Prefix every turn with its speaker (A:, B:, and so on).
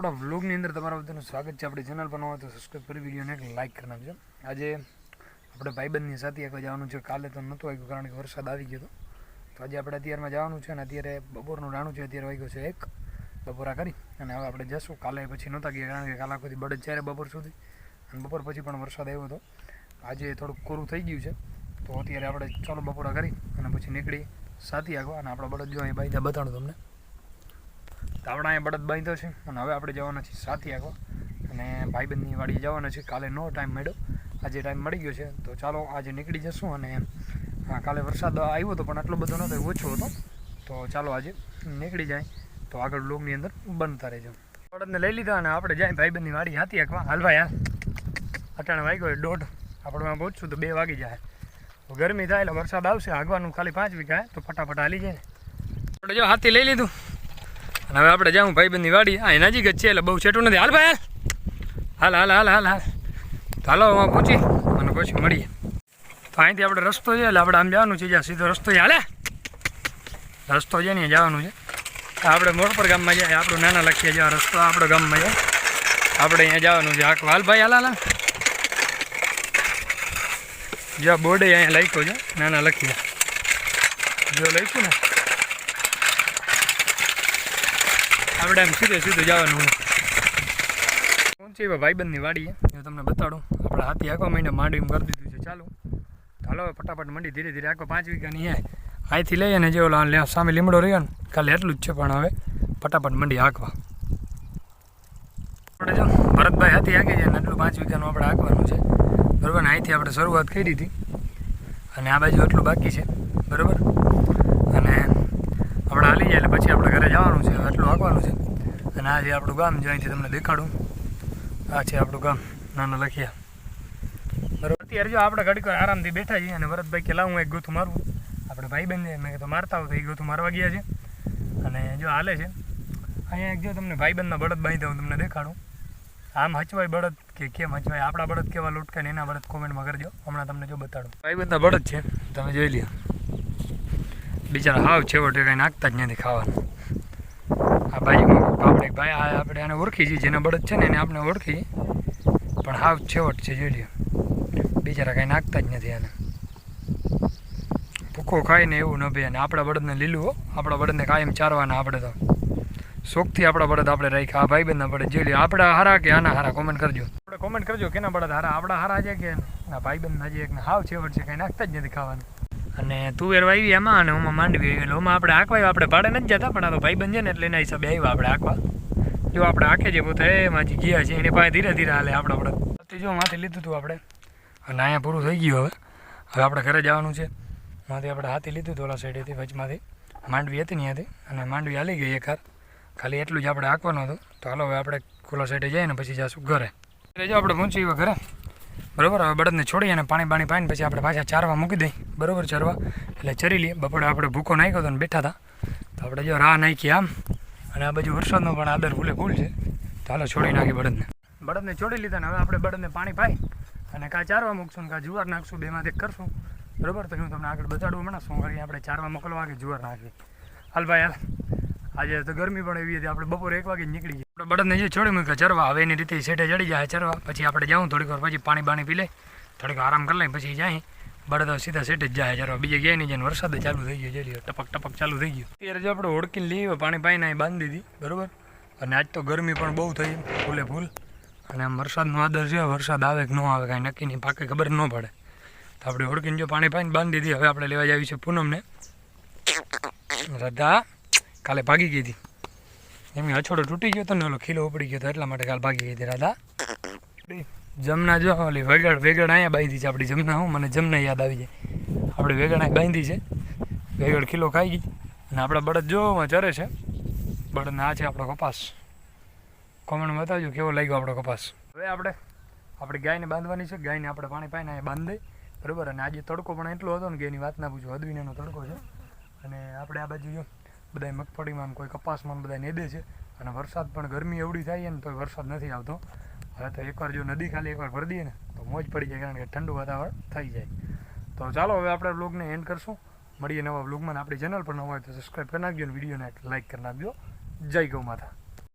A: આપણા વ્લોગની અંદર તમારા બધાનું સ્વાગત છે. આપણી ચેનલ પર તો સબસ્ક્રાઈબ કરી વિડીયોને એક લાઇક કરી નાખજો. આજે આપણે ભાઈબંધની સાથે એક જવાનું છે. કાલે તો નહોતું આવ્યું કારણ કે વરસાદ આવી ગયો હતો. તો આજે આપણે અત્યારમાં જવાનું છે અને અત્યારે બપોરનું રાણું છે. અત્યારે વાગ્યો છે એક. બપોરા કરી અને હવે આપણે જશું. કાલે પછી નહોતા ગયા કારણ કે કાલે આખો દી બળદ ચારે બપોર સુધી અને બપોર પછી પણ વરસાદ આવ્યો હતો. આજે થોડુંક કોરું થઈ ગયું છે. તો અત્યારે આપણે ચાલો બપોરા કરી અને પછી નીકળી સાથી આગવા અને આપણા બળદ જો અહીં બાઈજા બતાડું તમને. તો આપણે અહીંયા બળદ બાંધ્યો છે અને હવે આપણે જવાના છીએ સાથી આગવા અને ભાઈબંધની વાડીએ જવાના છે. કાલે નો ટાઈમ મળ્યો. આજે ટાઈમ મળી ગયો છે. તો ચાલો આજે નીકળી જશું અને કાલે વરસાદ આવ્યો હતો, પણ આટલો બધો નહોતો ઓછો હતો. તો ચાલો આજે નીકળી જાય. તો આગળ બ્લોગની અંદર બનતા રહેજો. બળદને લઈ લીધા અને આપણે જાય ભાઈબંધની વાડી હાથી આગવા હાલવા યાર અટાણે વાગ્યો દોઢ. આપણે પહોંચશું તો બે વાગી જાય. તો ગરમી થાય એટલે વરસાદ આવશે. આગવાનું ખાલી પાંચ વીઘા તો ફટાફટ હાલી જાય. ને આપણે જો હાથી લઈ લીધું. અને હવે આપણે જાઉં ભાઈબંધની વાડી. હા એના જ છે, એટલે બહુ છેટું નથી. હાલ ભાઈ, હાલ. હાલ હાલ હાલ હાલ. હાલો હું પહોંચી અને પછી મળીએ. તો અહીંથી આપણે રસ્તો છે, એટલે આપણે આમ જવાનું છે, જ્યાં સીધો રસ્તો છે. હાલે. રસ્તો છે ને જવાનું છે. આપણે મોરપર ગામમાં જાય. આપણું નાના લખીએ જેવા રસ્તો આપણો ગામમાં જાય આપણે અહીંયા જવાનું છે. આખું હાલ ભાઈ હાલ હાલ. જ્યાં બોર્ડે અહીંયા લખ્યો છે, નાના લખીએ. જો લખ્યું ને આપણે એમ સીધે સીધું જવાનું પહોંચી ભાઈબંધની વાડીએ હું તમને બતાડું. આપણે હાથી આખો મહિને માંડવી કરી દીધું છે. ચાલુ. હવે ફટાફટ મંડી ધીરે ધીરે આખો પાંચ વીઘાની હે અહીંથી લઈએ ને જેવો સામે લીમડો રહ્યો ને, ખાલી એટલું જ છે પણ હવે. ફટાફટ મંડી હાંકવા. આપણે જો ભરતભાઈ હાથી છે ને એટલું પાંચ વીઘાનું આપણે હાંકવાનું છે. બરાબર ને? અહીંથી આપણે શરૂઆત કરી હતી અને આ બાજુ એટલું બાકી છે. બરાબર અને આપણે હાલી જાય એટલે પછી આપણે ઘરે જવાનું છે એટલું હાંકવાનું છે. અને આ જે આપણું ગામ, જો અહીંથી તમને દેખાડું. આ છે આપણું ગામ, નાના લખિયા. બરાબર? અત્યારે જો આપણે ઘડીક આરામથી બેઠા છીએ અને ભરતભાઈ કે લાવું એક ગોથું મારવું આપણે ભાઈ બંધ મેં કીધું, મારતા હોય તો એ ગોથું મારવા ગયા છે. અને જો હાલે છે. અહીંયા એક જો તમને ભાઈબંધના બળદ બાંધી દઉં તમને દેખાડું. આમ હચવાય બળદ કે કેમ હચવાય? આપણા બળદ કેવા લૂટકે એના બળદ કોમેન્ટમાં કરજો. હમણાં તમને જો બતાડું. ભાઈબંધના બળદ છે, તમે જોઈ લ્યો. બિચારા હાવ છેવટે કંઈ નાખતા જ નથી ખાવાનું. આ બાજુમાં આપણે ભાઈ, આ આપણે આને ઓળખી છીએ, જેના બળદ છે ને, એને આપણે ઓળખી પણ હાવ છેવટ છે, જોઈ બિચારા કંઈ નાખતા જ નથી આને. ભૂખો ખાઈને એવું ન ભે. અને આપણા બળદને લીલું હો. આપણા બળદને કાયમ ચારવાના આપણે તો. શોખથી આપણા બળદ આપણે રાખ્યા. આ ભાઈબંધના બળદ, જોઈ લે આપણા હારા કે આના હારા? કોમેન્ટ કરજો. આપણે કોમેન્ટ કરજો, કેના બળદ હારા? આપણા હારા છે કે આ ભાઈબંધના જે એક હાવ છેવટ છે, કાંઈ નાખતા જ નથી ખાવાનું. અને તુવેર વાવી એમાં અને ઓમાં માંડવી આવી. ઓમાં આપણે આંકવા આપણે ભાડે નથી જતા, પણ આ તો ભાઈબંધ છે ને એટલે એના હિસાબે આવ્યા આપણે આંકવા. જો આપણે આંખે છે પોતે એમાંથી ગયા છે. એની પાસે ધીરે ધીરે હાલે આપણે આપણે. જો માથે લીધું હતું આપણે. અને અહીંયા પૂરું થઈ ગયું હવે. હવે આપણે ઘરે જવાનું છે. માંથી આપણે હાથી લીધું હતું ઓલા સાઈડેથી વચમાંથી. માંડવી હતી ત્યાંથી અને માંડવી હાલી ગઈ એક હાર. ખાલી એટલું જ આપણે આંકવાનું હતું. તો હાલો હવે આપણે ખુલ્લા સાઈડે જઈએ ને પછી જઈશું ઘરે. એટલે જો આપણે પહોંચી ઘરે. બરાબર? હવે બળદને છોડી અને પાણી પાણી પાઈને પછી આપણે પાછા ચારવા મૂકી દઈ બરોબર ચરવા એટલે ચરી લઈએ. બપોરે આપણે ભૂકો નાખ્યો હતો ને બેઠા હતા. તો આપણે જો રાહ નાખી આમ. અને આ બાજુ વરસાદનો પણ આદર ભૂલે ભૂલ છે. હાલો છોડી નાખી બળદને. બળદને છોડી લીધા ને હવે આપણે બળદને પાણી પાઈ અને કાં ચારવા મૂકશું ને કાં જુવાર નાખશું બેમાંથી કરશું. બરાબર? તો હું તમને આગળ બતાડું હમણાં શું કરીએ. આપણે ચારવા મોકલવા કે જુવાર નાખીએ. હાલ ભાઈ, હાલ. આજે તો ગરમી પણ એવી હતી. આપણે બપોરે એક વાગે નીકળી ગયા. આપણે બળદને જે છોડી મૂક્યા, ચરવા. હવે એની રીતે સેટે ચડી જાય ચરવા. પછી આપણે જાઉં થોડીક વાર, પછી પાણી બાણી પી લે થોડીક આરામ કરી લઈએ પછી જાય. બળદ સીધા સેટ જ જાય જ્યારે બીજે ગયા નહીં વરસાદ ચાલુ થઈ ગયો જલ્દી ટપક ટપક ચાલુ થઈ ગયું. અત્યારે જો આપણે ઓળખીને લઈએ પાણી પાઈને અહીં બાંધી દીધી, બરોબર? અને આજ તો ગરમી પણ બહુ થઈ ફૂલે ફૂલ. અને આમ વરસાદનો આદર છે, વરસાદ આવે કે ન આવે કાંઈ નક્કી નહીં, પાકે ખબર ન પડે. તો આપણે ઓળખીને જો પાણી પાઈને બાંધી દીધી, હવે આપણે લેવા જાવી છે પૂનમને. રાધા, કાલે ભાગી ગઈ હતી. એમની હછોડો તૂટી ગયો હતો ને, ઓલો ખીલો ઉપડી ગયો હતો, એટલા માટે કાલે ભાગી ગઈ હતી, રાધા. જમના જો ઓલી વેગડ વેગડ અહીંયા બાંધી છે આપણી જમના, હું, મને જમના યાદ આવી જાય. આપણે વેગડ અહીં બાંધી છે. વેગડ કિલો ખાઈ ગઈ. અને આપણા બળદ જોવામાં ચરે છે. બળદને આ છે આપણો કપાસ. કોમેન્ટ બતાવજો કેવો લાગ્યો આપણો કપાસ. હવે આપણે આપણે ગાયને બાંધવાની છે. ગાયને આપણે પાણી પાઈને અહીંયા બાંધી બરાબર? અને આજે તડકો પણ એટલો હતો ને કે એની વાત ના પૂછો. અદવીનેનો તડકો છે. અને આપણે આ બાજુ જો બધા મગફળીમાં કોઈ કપાસમાં બધા નેદે છે. અને વરસાદ પણ ગરમી એવડી થાય ને તો વરસાદ નથી આવતો. હવે તો એકવાર જો નદી ખાલી એકવાર ભરી દઈએ ને, તો મોજ પડી જાય, કારણ કે ઠંડુ વાતાવરણ થઈ જાય. તો ચાલો, હવે આપણે બ્લોગને એન્ડ કરશું. મળીએ નવા બ્લોગમાં આપણી ચેનલ પર ન હોય તો સબસ્ક્રાઈબ કરી નાખજો અને વિડીયોને લાઈક કરી નાખજો. જય ગૌ માતા.